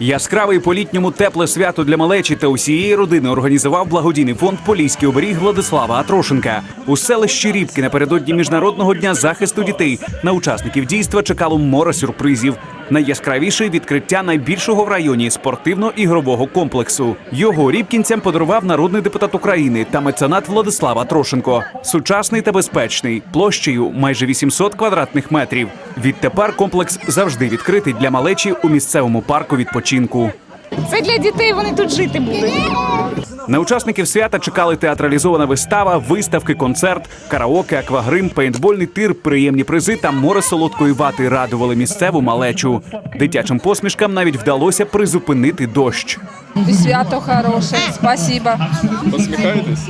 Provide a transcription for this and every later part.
Яскравий по літньому тепле свято для малечі та усієї родини організував благодійний фонд Поліський оберіг Владислава Атрошенка. У селищі Рібки напередодні міжнародного дня захисту дітей на учасників дійства чекало море сюрпризів. Найяскравіше відкриття найбільшого в районі спортивно-ігрового комплексу. Його рібкінцям подарував народний депутат України та меценат Владислав Атрошенко. Сучасний та безпечний, площею майже 800 квадратних метрів. Відтепер комплекс завжди відкритий для малечі у місцевому парку відпочинку. Це для дітей, вони тут жити будуть. На учасників свята чекали театралізована вистава, виставки, концерт, караоке, аквагрим, пейнтбольний тир, приємні призи та море солодкої вати радували місцеву малечу. Дитячим посмішкам навіть вдалося призупинити дощ. Свято хорошее. Спасибо. Посміхаєтесь?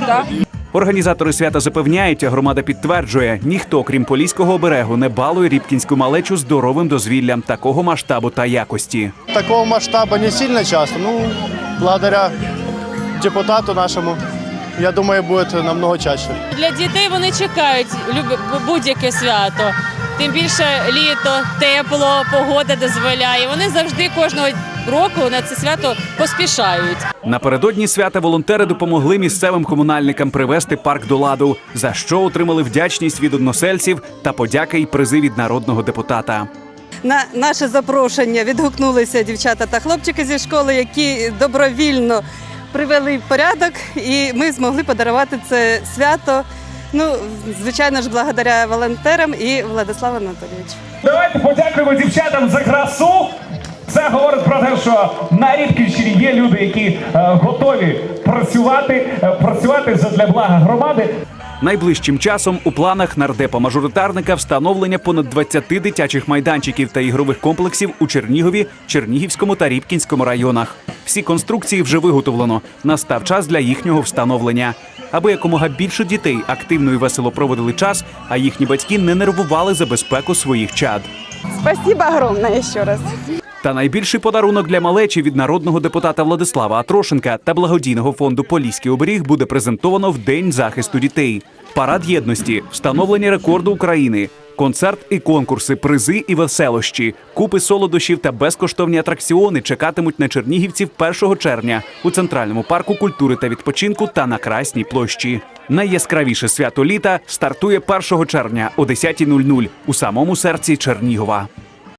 Да. Організатори свята запевняють, а громада підтверджує, ніхто, крім поліського оберегу, не балує рібкінську малечу здоровим дозвіллям такого масштабу та якості. Такого масштаба не сильно часто. Ну, благодаря депутату нашему, я думаю, будет намного чаще. Для дітей вони чекають будь-яке свято. Тим більше літо, тепло, погода дозволяє. Вони завжди кожного року на це свято поспішають. Напередодні свята волонтери допомогли місцевим комунальникам привести парк до ладу, за що отримали вдячність від односельців та подяки й призи від народного депутата. На наше запрошення відгукнулися дівчата та хлопчики зі школи, які добровільно привели в порядок, і ми змогли подарувати це свято. Ну, звичайно ж, благодаря волонтерам і Владиславу Анатолійовичу. Давайте подякуємо дівчатам за красу. Це говорить про те, що на Рідківщині є люди, які е, готові працювати, е, працювати для блага громади. Найближчим часом у планах нардепа-мажоритарника встановлення понад 20 дитячих майданчиків та ігрових комплексів у Чернігові, Чернігівському та Рібкінському районах. Всі конструкції вже виготовлено. Настав час для їхнього встановлення. Аби якомога більше дітей активно і весело проводили час, а їхні батьки не нервували за безпеку своїх чад. Спасибо огромное ще раз. Та найбільший подарунок для малечі від народного депутата Владислава Атрошенка та благодійного фонду Поліський оберіг буде презентовано в День захисту дітей. Парад єдності, встановлення рекорду України, концерт і конкурси, призи і веселощі, купи солодощів та безкоштовні атракціони чекатимуть на чернігівців 1 червня у центральному парку культури та відпочинку та на Красній площі. Найяскравіше свято літа стартує 1 червня о 10.00 у самому серці Чернігова.